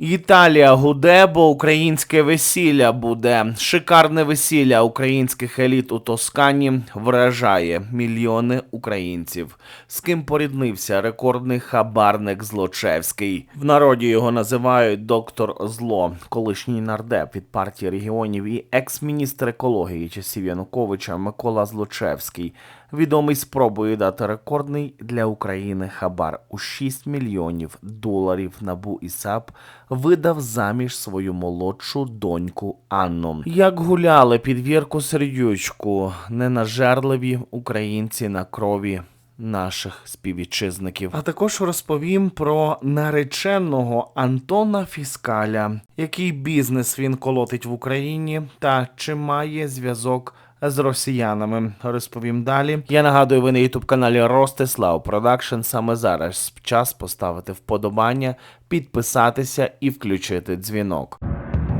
Італія гуде, бо українське весілля буде. Шикарне весілля українських еліт у Тоскані вражає мільйони українців. З ким поріднився рекордний хабарник Злочевський. В народі його називають доктор Зло, колишній нардеп від партії регіонів і екс-міністр екології часів Януковича Микола Злочевський. Відомий спробою дати рекордний для України хабар у 6 мільйонів доларів набу і САП видав заміж свою молодшу доньку Анну. Як гуляли під Вірку Сердючку, ненажерливі українці на крові наших співвітчизників. А також розповім про нареченого Антона Фіскаля, який бізнес він колотить в Україні та чи має зв'язок з росіянами. Розповім далі. Я нагадую, ви на ютуб каналі Ростислав Продакшн. Саме зараз час поставити вподобання, підписатися і включити дзвінок.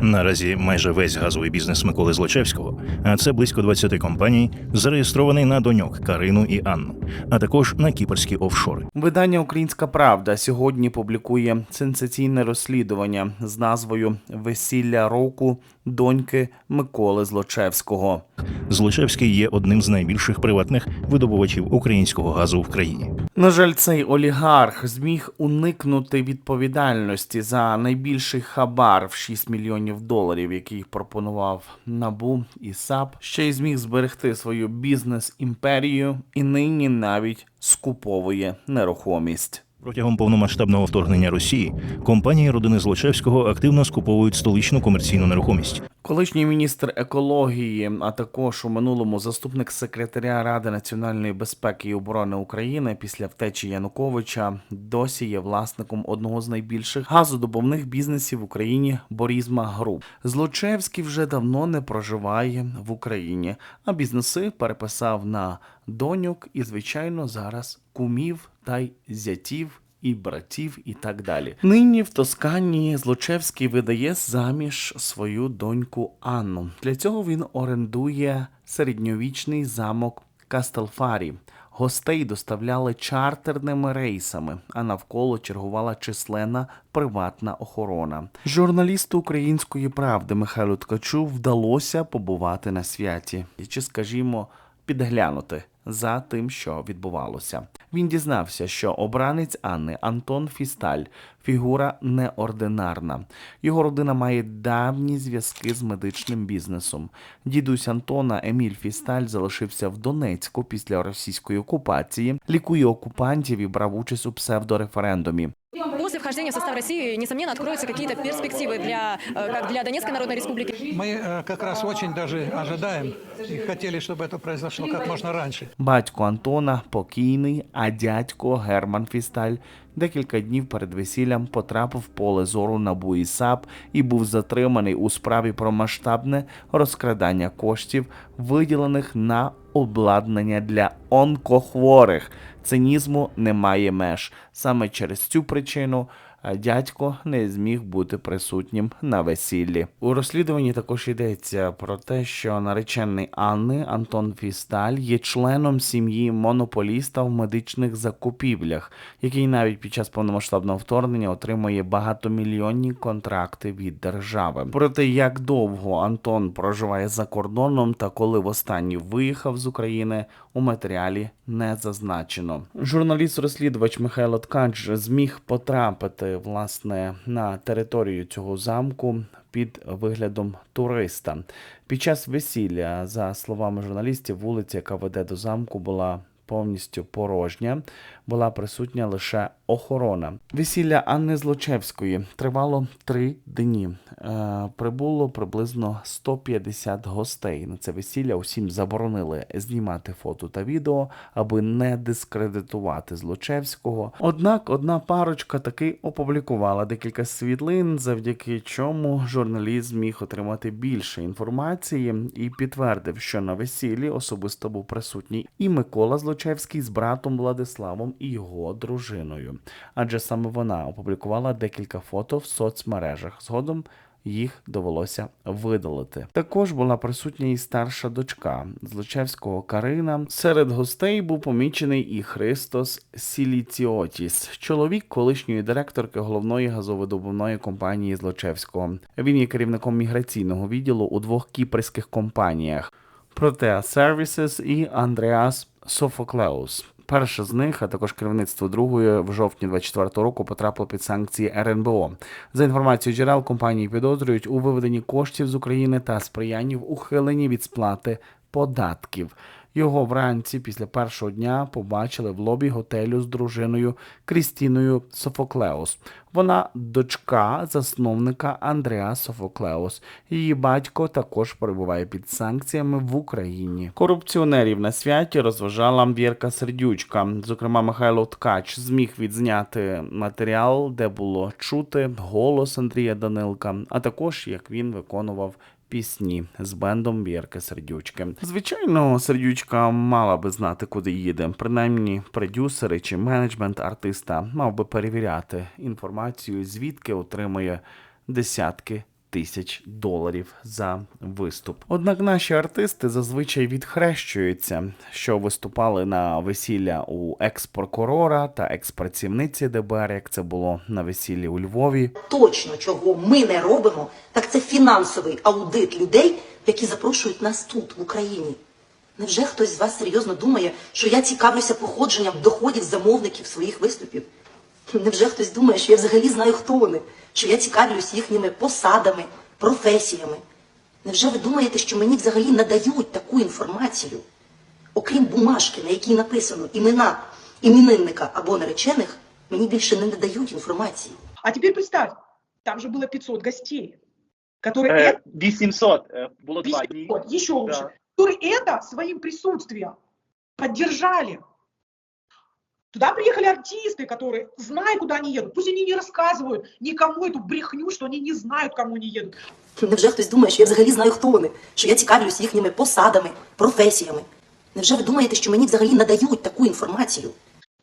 Наразі майже весь газовий бізнес Миколи Злочевського, а це близько 20 компаній, зареєстрований на доньок Карину і Анну, а також на кіпрські офшори. Видання Українська Правда сьогодні публікує сенсаційне розслідування з назвою Весілля року доньки Миколи Злочевського. Злочевський є одним з найбільших приватних видобувачів українського газу в країні. На жаль, цей олігарх зміг уникнути відповідальності за найбільший хабар в 6 мільйонів доларів, який пропонував Набу і САП. Ще й зміг зберегти свою бізнес-імперію і нині навіть скуповує нерухомість. Протягом повномасштабного вторгнення Росії компанії родини Злочевського активно скуповують столичну комерційну нерухомість. Колишній міністр екології, а також у минулому заступник секретаря Ради національної безпеки і оборони України після втечі Януковича, досі є власником одного з найбільших газодобувних бізнесів в Україні Борізма Груп. Злочевський вже давно не проживає в Україні, а бізнеси переписав на доньок і, звичайно, зараз кумів та й зятів і братів, і так далі. Нині в Тоскані Злочевський видає заміж свою доньку Анну. Для цього він орендує середньовічний замок Кастелфарі. Гостей доставляли чартерними рейсами, а навколо чергувала численна приватна охорона. Журналісту української правди Михайлу Ткачу вдалося побувати на святі, чи, скажімо, підглянути за тим, що відбувалося Він дізнався, що обранець Анни Антон Фісталь фігура неординарна. Його родина має давні зв'язки з медичним бізнесом. Дідусь Антона Еміль Фісталь залишився в Донецьку після російської окупації, лікує окупантів і брав участь у псевдореферендумі. После вхождения в состав России, несомненно, откроются какие-то перспективы для, э, как для Донецкой Народной Республики. Мы э, как раз очень даже ожидаем и хотели, чтобы это произошло как можно раньше. Батько Антона покійний, а дядько Герман Фісталь декілька днів перед весіллям потрапив в поле зору НАБУ і САП і був затриманий у справі про масштабне розкрадання коштів, виділених на обладнання для онкохворих. Цинізму немає меж. Саме через цю причину дядько не зміг бути присутнім на весіллі. У розслідуванні також йдеться про те, що наречений Анни Антон Фісталь є членом сім'ї монополіста в медичних закупівлях, який навіть під час повномасштабного вторгнення отримує багатомільйонні контракти від держави. Про те, як довго Антон проживає за кордоном та коли востаннє виїхав з України, у матеріалі не зазначено. Журналіст-розслідувач Михайло Ткач зміг потрапити власне на територію цього замку під виглядом туриста. Під час весілля, за словами журналістів, вулиця, яка веде до замку, була повністю порожня, була присутня лише охорона. Весілля Анни Злочевської тривало три дні. Е, прибуло приблизно 150 гостей. На це весілля усім заборонили знімати фото та відео, аби не дискредитувати Злочевського. Однак одна парочка таки опублікувала декілька світлин, завдяки чому журналіст зміг отримати більше інформації і підтвердив, що на весіллі особисто був присутній і Микола Злочевський з братом Владиславом і його дружиною. Адже саме вона опублікувала декілька фото в соцмережах. Згодом їх довелося видалити. Також була присутня і старша дочка Злочевського Карина. Серед гостей був помічений і Христос Сіліціотіс, чоловік колишньої директорки головної газовидобувної компанії Злочевського. Він є керівником міграційного відділу у двох кіпрських компаніях. Protea Services і Андреас Софоклеус. Перше з них, а також керівництво другої, в жовтні 24 року потрапило під санкції РНБО. За інформацією джерел, компанії підозрюють у виведенні коштів з України та сприянні в ухиленні від сплати податків. Його вранці після першого дня побачили в лобі готелю з дружиною Крістіною Софоклеус. Вона дочка засновника Андреа Софоклеус. Її батько також перебуває під санкціями в Україні. Корупціонерів на святі розважала Вірка Сердючка. Зокрема, Михайло Ткач зміг відзняти матеріал, де було чути голос Андрія Данилка, а також як він виконував пісні з бендом Вірки Сердючки. Звичайно, Сердючка мала би знати, куди їде. Принаймні, продюсери чи менеджмент артиста мав би перевіряти інформацію, звідки отримує десятки. Тисяч доларів за виступ. Однак наші артисти зазвичай відхрещуються, що виступали на весілля у екс-прокурора та екс-працівниці ДБР, як це було на весіллі у Львові. точно чого ми не робимо, так це фінансовий аудит людей, які запрошують нас тут, в Україні. Невже хтось з вас серйозно думає, що я цікавлюся походженням доходів замовників своїх виступів? Невже хтось думає, що я взагалі знаю, хто вони, що я цікавлюсь їхніми посадами, професіями? Невже ви думаєте, що мені взагалі надають таку інформацію? Окрім бумажки, на якій написано імена іменинника або наречених, мені більше не надають інформації. А теперь представь, там же было 500 гостей, которые Е, это, 800 е, було два дні. 800, еще Да. лучше, которые это своим присутствием поддержали. Туда приехали артисты, которые, зная, куда они едут, пусть они не рассказывают никому эту брехню, что они не знают, кому они едут. Невже хтось думає, що я взагалі знаю, хто вони, що я цікавлюсь їхніми посадами, професіями? Невже ви думаєте, що мені взагалі надають таку інформацію?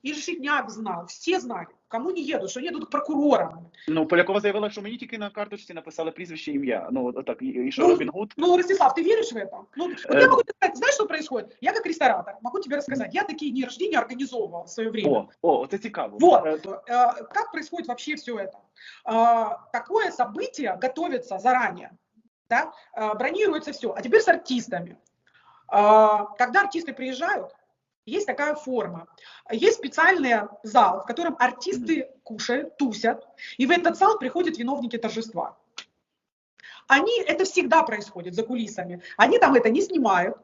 И Решетняк знал, все знали, кому не едут, что едут к прокурорам. Ну, Полякова заявила, що мені тільки на карточці написали прізвище ім'я. Ну, от так, і, і що Ну, Робін Гуд. Ну, Ростислав, ты веришь в это? Ну, вот Э. я могу тебе сказать, знаешь, что происходит? Я как ресторатор могу тебе рассказать. Я такие дни рождения организовывала в свое время. О, о, це цікаво. Вот, Е, э, как происходит вообще все это? А, Такое событие готовится заранее, да? а, бронируется все. А теперь с артистами. А, Когда артисты приезжают, есть такая форма. Есть специальный зал, в котором артисты кушают, тусят, и в этот зал приходят виновники торжества. Они, это всегда происходит за кулисами. Они там это не снимают,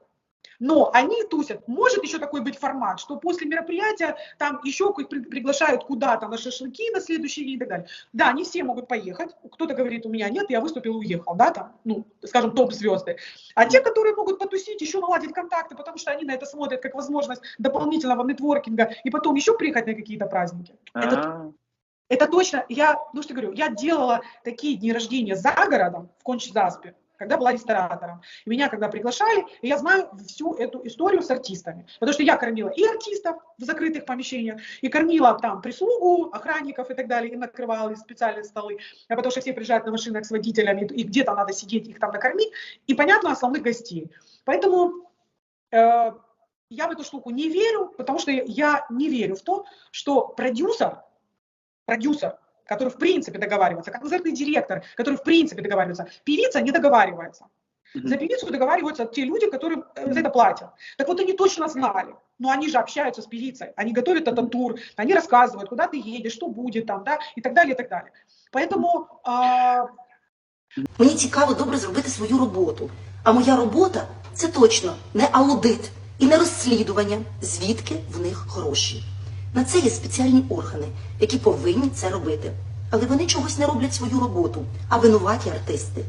но они тусят. Может еще такой быть формат, что после мероприятия там еще приглашают куда-то на шашлыки на следующий день и так далее. Да, не все могут поехать. Кто-то говорит, у меня нет, я выступил и уехал, да, там, ну, скажем, топ-звезды. А те, которые могут потусить, еще наладить контакты, потому что они на это смотрят как возможность дополнительного нетворкинга и потом еще приехать на какие-то праздники. Это а, это точно, я, ну что говорю, я делала такие дни рождения за городом в Конч-Заспе, когда была ресторатором. Меня когда приглашали, и я знаю всю эту историю с артистами. Потому что я кормила и артистов в закрытых помещениях, и кормила там прислугу, охранников и так далее, и накрывала специальные столы. А потому что все приезжают на машинах с водителями, и где-то надо сидеть, их там накормить. И, понятно, основных гостей. Поэтому э, я в эту штуку не верю, потому что я не верю в то, что продюсер, продюсер, который в принципе договаривается, как концертный директор, который в принципе договаривается, певица не договаривается. мгм. За певицу договариваются те люди, которым э, за это платят. Так вот они точно знали, но они же общаются с певицей, они готовят этот тур, они рассказывают, куда ты едешь, что будет там, да, и так далее, и так далее. Поэтому а, Мені цікаво добре зробити свою роботу. А моя робота це точно не аудит і не розслідування, звідки в них гроші. На це є спеціальні органи, які повинні це робити. Але вони чогось не роблять свою роботу, а винуваті артисти.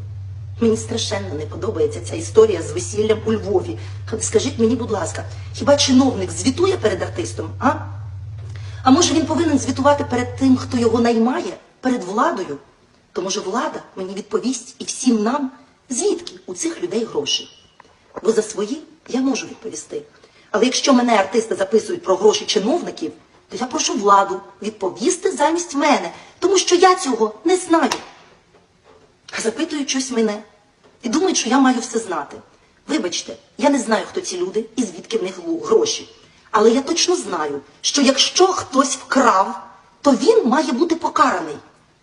Мені страшенно не подобається ця історія з весіллям у Львові. Скажіть мені, будь ласка, хіба чиновник звітує перед артистом? А? А може він повинен звітувати перед тим, хто його наймає, перед владою? То може влада мені відповість і всім нам, звідки у цих людей гроші? Бо за свої я можу відповісти. Але якщо мене артисти записують про гроші чиновників, то я прошу владу відповісти замість мене, тому що я цього не знаю. запитують щось мене і думають, що я маю все знати. Вибачте, я не знаю, хто ці люди і звідки в них гроші. Але я точно знаю, що якщо хтось вкрав, то він має бути покараний.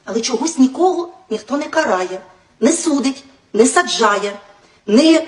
Але чогось нікого ніхто не карає, не судить, не саджає, не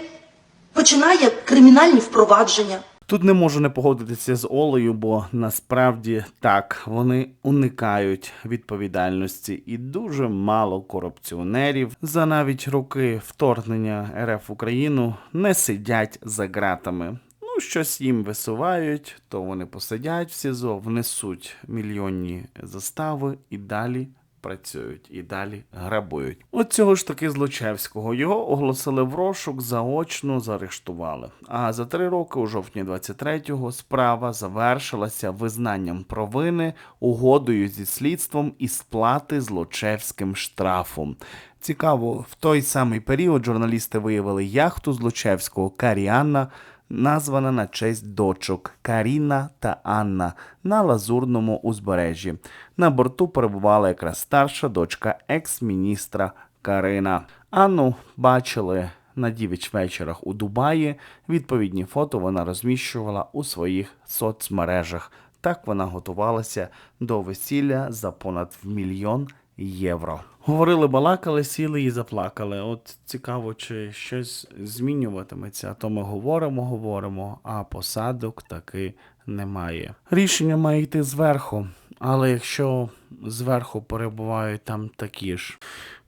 починає кримінальні впровадження. Тут не можу не погодитися з Олею, бо насправді так вони уникають відповідальності, і дуже мало корупціонерів за навіть роки вторгнення РФ в Україну не сидять за ґратами. Ну, щось їм висувають, то вони посидять в СІЗО, внесуть мільйонні застави і далі працюють і далі грабують. От цього ж таки Злочевського його оголосили в розшук, заочно заарештували. А за три роки, у жовтні 23-го, справа завершилася визнанням провини, угодою зі слідством і сплати Злочевським штрафом. Цікаво, в той самий період журналісти виявили яхту Злочевського Каріанна, названа на честь дочок Каріна та Анна на Лазурному узбережжі. На борту перебувала якраз старша дочка екс-міністра Карина. Анну бачили на дівіч вечорах у Дубаї. Відповідні фото вона розміщувала у своїх соцмережах. Так вона готувалася до весілля за понад мільйон євро. Говорили, балакали, сіли і заплакали. От цікаво, чи щось змінюватиметься. А то ми говоримо, говоримо, а посадок таки немає. Рішення має йти зверху, але якщо зверху перебувають там такі ж.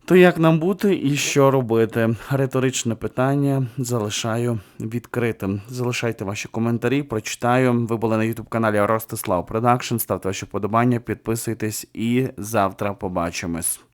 То як нам бути і що робити? Риторичне питання залишаю відкритим. Залишайте ваші коментарі, прочитаю. Ви були на youtube каналі Ростислав Продакшн. Ставте ваші вподобання, підписуйтесь і завтра побачимось.